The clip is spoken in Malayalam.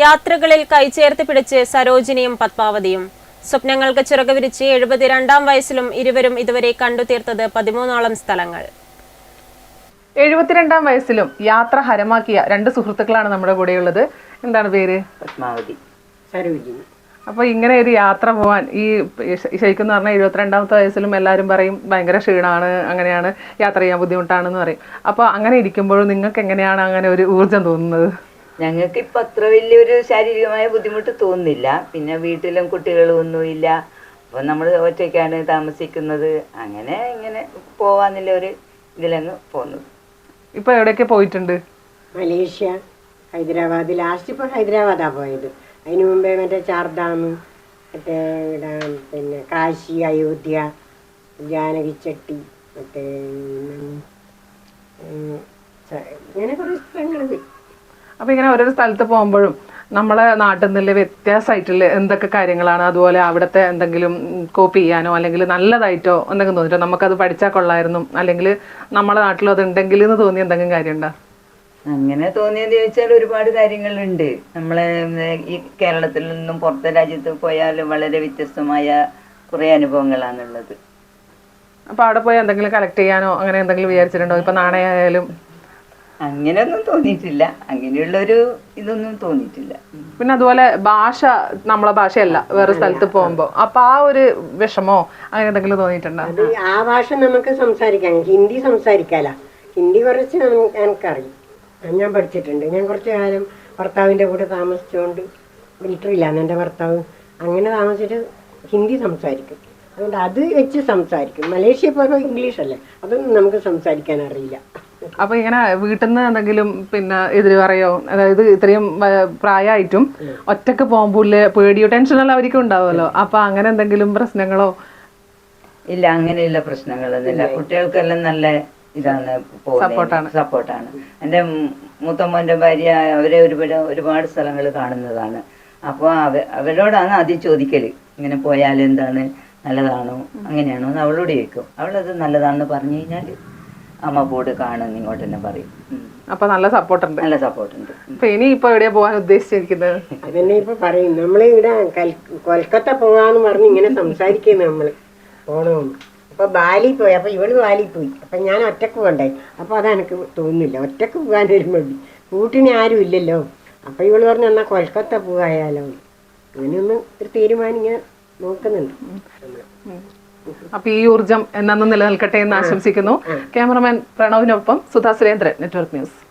യാത്രകളിൽ കൈചേർത്ത് പിടിച്ച് സരോജിനിയും പത്മാവതിയും. സ്വപ്നങ്ങൾക്ക് ചിറകുവിരിച്ച് എഴുപത്തിരണ്ടാം വയസ്സിലും ഇരുവരും ഇതുവരെ കണ്ടുതീർത്തത് പതിമൂന്നോളം സ്ഥലങ്ങൾ. എഴുപത്തിരണ്ടാം വയസ്സിലും യാത്ര ഹരമാക്കിയ രണ്ട് സുഹൃത്തുക്കളാണ് നമ്മുടെ കൂടെയുള്ളത്. എന്താണ് പേര്? പത്മാവതി. സരോജിനി. അപ്പോൾ ഇങ്ങനെ ഒരു യാത്ര പോവാൻ ഈ ശരിക്കും എന്ന് പറഞ്ഞാൽ എഴുപത്തിരണ്ടാമത്തെ വയസ്സിലും എല്ലാവരും പറയും ഭയങ്കര ക്ഷീണമാണ് അങ്ങനെയാണ് യാത്ര ചെയ്യാൻ ബുദ്ധിമുട്ടാണെന്ന് പറയും. അപ്പോൾ അങ്ങനെ ഇരിക്കുമ്പോഴും നിങ്ങൾക്ക് എങ്ങനെയാണ് അങ്ങനെ ഒരു ഊർജം തോന്നുന്നത്? ഞങ്ങൾക്ക് ഇപ്പം അത്ര വലിയൊരു ശാരീരികമായ ബുദ്ധിമുട്ട് തോന്നുന്നില്ല. പിന്നെ വീട്ടിലും കുട്ടികളും ഒന്നുമില്ല അപ്പൊ നമ്മൾ ഒറ്റയ്ക്കാണ് താമസിക്കുന്നത്. അങ്ങനെ ഇങ്ങനെ പോവാന്നുള്ള ഒരു ഇതിലങ്ങ് പോകുന്നത് ഇപ്പോൾ എവിടെയൊക്കെ പോയിട്ടുണ്ട്? മലേഷ്യ ഹൈദരാബാദ്. ലാസ്റ്റ് ഇപ്പോൾ ഹൈദരാബാദാണ് പോയത്. അതിന് മുമ്പേ മറ്റേ ചാർദാം മറ്റേ ഇവിടെ പിന്നെ കാശി അയോധ്യ ജാനകിച്ചട്ടി മറ്റേ ഇങ്ങനെ കുറേ സ്ഥലങ്ങൾ പോയി. അപ്പോൾ ഇങ്ങനെ ഓരോരോ സ്ഥലത്ത് പോകുമ്പോഴും നമ്മളെ നാട്ടിൽ നിന്നുള്ള വ്യത്യാസമായിട്ടുള്ള എന്തൊക്കെ കാര്യങ്ങളാണ്? അതുപോലെ അവിടുത്തെ എന്തെങ്കിലും കോപ്പി ചെയ്യാനോ അല്ലെങ്കിൽ നല്ലതായിട്ടോ എന്തെങ്കിലും തോന്നിട്ടോ നമുക്കത് പഠിച്ചാൽ കൊള്ളായിരുന്നു അല്ലെങ്കിൽ നമ്മളെ നാട്ടിലും അത് ഉണ്ടെങ്കിൽ എന്ന് തോന്നിയ എന്തെങ്കിലും കാര്യമുണ്ടോ? അങ്ങനെ തോന്നിയെന്ന് ചോദിച്ചാൽ ഒരുപാട് കാര്യങ്ങളുണ്ട്. നമ്മളെ ഈ കേരളത്തിൽ നിന്നും പുറത്തെ രാജ്യത്ത് പോയാൽ വളരെ വ്യത്യസ്തമായ കുറേ അനുഭവങ്ങളാണുള്ളത്. അപ്പോൾ അവിടെ പോയി എന്തെങ്കിലും കളക്ട് ചെയ്യാനോ അങ്ങനെ എന്തെങ്കിലും വിചാരിച്ചിട്ടുണ്ടോ? ഇപ്പം നാണയമായാലും അങ്ങനെയൊന്നും തോന്നിയിട്ടില്ല. അങ്ങനെയുള്ളൊരു ഇതൊന്നും തോന്നിയിട്ടില്ല. പിന്നെ അതുപോലെ ഭാഷ നമ്മളെ ഭാഷയല്ല വേറെ സ്ഥലത്ത് പോകുമ്പോൾ അപ്പൊ ആ ഒരു വിഷമോ അങ്ങനെ എന്തെങ്കിലും തോന്നിയിട്ടുണ്ടോ? അത് ആ ഭാഷ നമുക്ക് സംസാരിക്കാം ഹിന്ദി സംസാരിക്കാല. ഹിന്ദി കുറച്ച് നമുക്ക് എനിക്കറിയും. ഞാൻ പഠിച്ചിട്ടുണ്ട്. ഞാൻ കുറച്ച് കാലം ഭർത്താവിന്റെ കൂടെ താമസിച്ചുകൊണ്ട് മിലിറ്ററിയിലാണ് എന്റെ ഭർത്താവ് അങ്ങനെ താമസിച്ചിട്ട് ഹിന്ദി സംസാരിക്കും. അതുകൊണ്ട് അത് വെച്ച് സംസാരിക്കും. മലേഷ്യ പോലെ ഇംഗ്ലീഷ് അല്ലേ അതൊന്നും നമുക്ക് സംസാരിക്കാൻ അറിയില്ല. അപ്പൊ ഇങ്ങനെ വീട്ടിൽ നിന്ന് എന്തെങ്കിലും പിന്നെ എതിര് പറയോ? അതായത് ഇത്രയും പ്രായമായിട്ടും ഒറ്റയ്ക്ക് പോകുമ്പോൾ പേടിയോ ടെൻഷനല്ല അവർക്കും ഉണ്ടാവുമല്ലോ. അപ്പൊ അങ്ങനെ എന്തെങ്കിലും പ്രശ്നങ്ങളോ? ഇല്ല അങ്ങനെയുള്ള പ്രശ്നങ്ങളൊന്നുമില്ല. കുട്ടികൾക്കെല്ലാം നല്ല ഇതാണ് Support-ആണ്. സപ്പോർട്ടാണ് എന്റെ മൂത്തമ്മന്റെ ഭാര്യ അവരെ ഒരുപാട് ഒരുപാട് സ്ഥലങ്ങൾ കാണുന്നതാണ്. അപ്പോൾ അവ അവരോടാണ് ആദ്യം ചോദിക്കൽ ഇങ്ങനെ പോയാൽ എന്താണ്? നല്ലതാണോ? അങ്ങനെയാണോ എന്ന് അവളോട് ചോദിക്കും. അവളത് നല്ലതാണെന്ന് പറഞ്ഞു കഴിഞ്ഞാൽ അമ്മ പോട് കാണും ഇങ്ങോട്ട് തന്നെ പറയും. അപ്പൊ നല്ല സപ്പോർട്ട് ഉണ്ട്. നല്ല സപ്പോർട്ട് ഉണ്ട്. അപ്പൊ ഇനി ഇപ്പൊ എവിടെയാ പോകാൻ ഉദ്ദേശിച്ചിരിക്കുന്നത്? അതന്നെ ഇപ്പൊ പറയും. നമ്മളെ ഇവിടെ കൽ- കൊൽക്കത്ത പോവാന്ന് പറഞ്ഞ് ഇങ്ങനെ സംസാരിക്കുന്നു നമ്മൾ. പോണോന്ന് അപ്പൊ ബാലി പോയി. അപ്പൊ ഇവൾ ബാലി പോയി. അപ്പൊ ഞാൻ ഒറ്റയ്ക്ക് പോകണ്ടേ? അപ്പൊ അത് എനിക്ക് തോന്നുന്നില്ല. ഒറ്റയ്ക്ക് പോകാൻ ഒരു മതി കൂട്ടിന് ആരും ഇല്ലല്ലോ. അപ്പൊ ഇവൾ പറഞ്ഞു എന്നാ കൊൽക്കത്ത പോവായാലോ? അങ്ങനെയൊന്ന് ഒരു തീരുമാനം ഇങ്ങനെ നോക്കുന്നുണ്ട്. നമ്മൾ. അപ്പൊ ഈ ഊർജം എന്നും നിലനിൽക്കട്ടെ എന്ന് ആശംസിക്കുന്നു. ക്യാമറമാൻ പ്രണവിനൊപ്പം സുധാ സുരേന്ദ്രൻ നെറ്റ്വർക്ക് ന്യൂസ്